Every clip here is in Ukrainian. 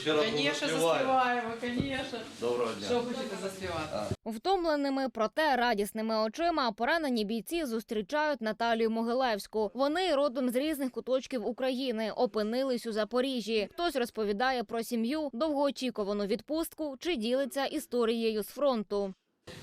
вчора Конечно, заспіваємо. заспіваємо, конечно. Доброго дня. Що хочете заспівати? Втомленими, проте радісними очима поранені бійці зустрічають Наталію Могилевську. Вони родом з різних куточків України, опинились у Запоріжжі. Хтось розповідає про сім'ю, довгоочікувану відпустку чи ділиться історією з фронту.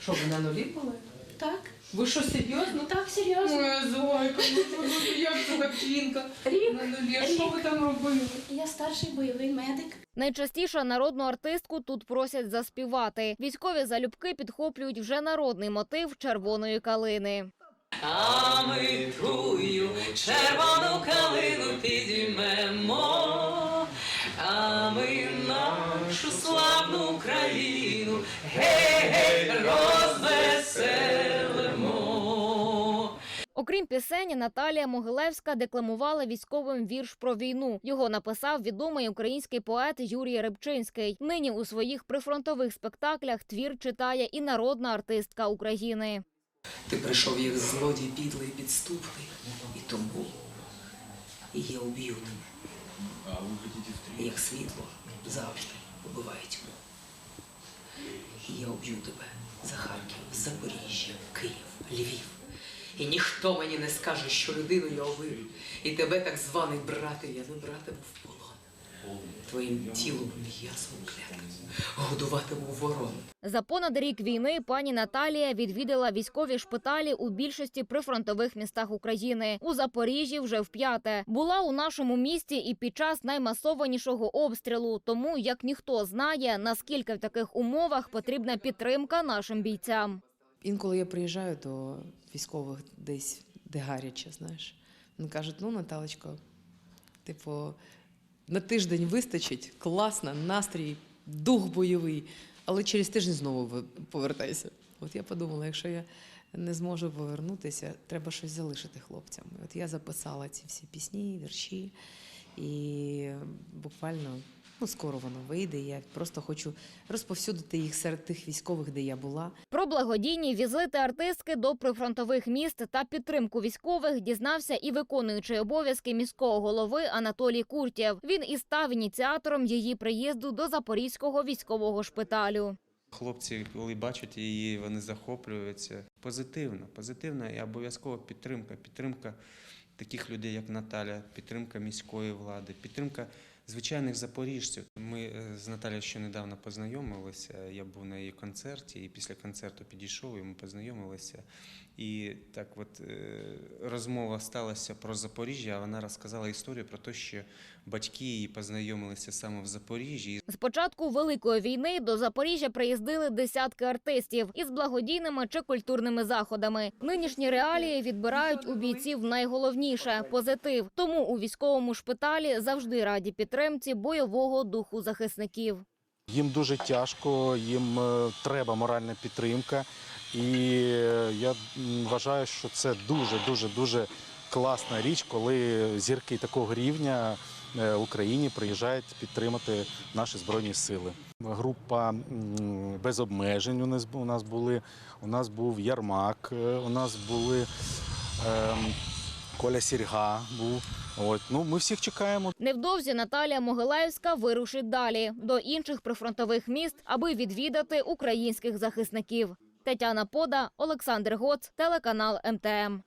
Що, ви на нулі були? Так, Ви що, серйозно? так, серйозно. Моя зойка, ну, ну, ну, як це так жінка? Рік. На нулі, а що ви там робили? Я старший бойовий медик. Найчастіше народну артистку тут просять заспівати. Військові залюбки підхоплюють вже народний мотив червоної калини. А ми тую червону калину підіймемо, а ми нашу славну Україну гей-гей Окрім пісені, Наталія Могилевська декламувала військовим вірш про війну. Його написав відомий український поет Юрій Рибчинський. Нині у своїх прифронтових спектаклях твір читає і народна артистка України. Ти прийшов як злодій підлий підступний, і тому і уб'ю тебе. Як світло завжди убиває тьму. І я уб'ю тебе за Харків, Запоріжжя, Київ, Львів. І ніхто мені не скаже, що людину я убив, і тебе, так званий брати, я не братиму в полон. Твоїм тілом м'ясом клятим, годуватиму ворон. За понад рік війни пані Наталія відвідала військові шпиталі у більшості прифронтових містах України. У Запоріжжі вже вп'яте. Була у нашому місті і під час наймасованішого обстрілу. Тому як ніхто знає, наскільки в таких умовах потрібна підтримка нашим бійцям. Інколи я приїжджаю до військових десь, де гаряче, знаєш. Вони кажуть, ну, Наталечко, типу, на тиждень вистачить, класно, настрій, дух бойовий, але через тиждень знову повертайся. От я подумала, якщо я не зможу повернутися, треба щось залишити хлопцям. От я записала ці всі пісні, вірші, і буквально ну, скоро воно вийде. Я просто хочу розповсюдити їх серед тих військових, де я була. Про благодійні візити артистки до прифронтових міст та підтримку військових дізнався і виконуючий обов'язки міського голови Анатолій Куртєв. Він і став ініціатором її приїзду до Запорізького військового шпиталю. Хлопці, коли бачать її, вони захоплюються. Позитивно, позитивна і обов'язкова підтримка. Підтримка таких людей, як Наталя, підтримка міської влади, підтримка звичайних запоріжців. Ми е, з Наталією ще недавно познайомилися. Я був на її концерті, і після концерту підійшов, і ми познайомилися. І так, от е, розмова сталася про Запоріжжя. а Вона розказала історію про те, що батьки її познайомилися саме в Запоріжжі. З початку великої війни до Запоріжжя приїздили десятки артистів із благодійними чи культурними заходами. Нинішні реалії відбирають у бійців найголовніше позитив. Тому у військовому шпиталі завжди раді підтримці бойового духу захисників. Їм дуже тяжко, їм е, треба моральна підтримка. І е, я вважаю, що це дуже дуже дуже класна річ, коли зірки такого рівня е, в Україні приїжджають підтримати наші збройні сили. Група без обмежень у нас були. У нас був Ярмак, у нас були ем, Коля Сірга. Був. От ну ми всіх чекаємо. Невдовзі Наталія Могилаївська вирушить далі до інших прифронтових міст, аби відвідати українських захисників. Тетяна Пода, Олександр Гоц, телеканал МТМ.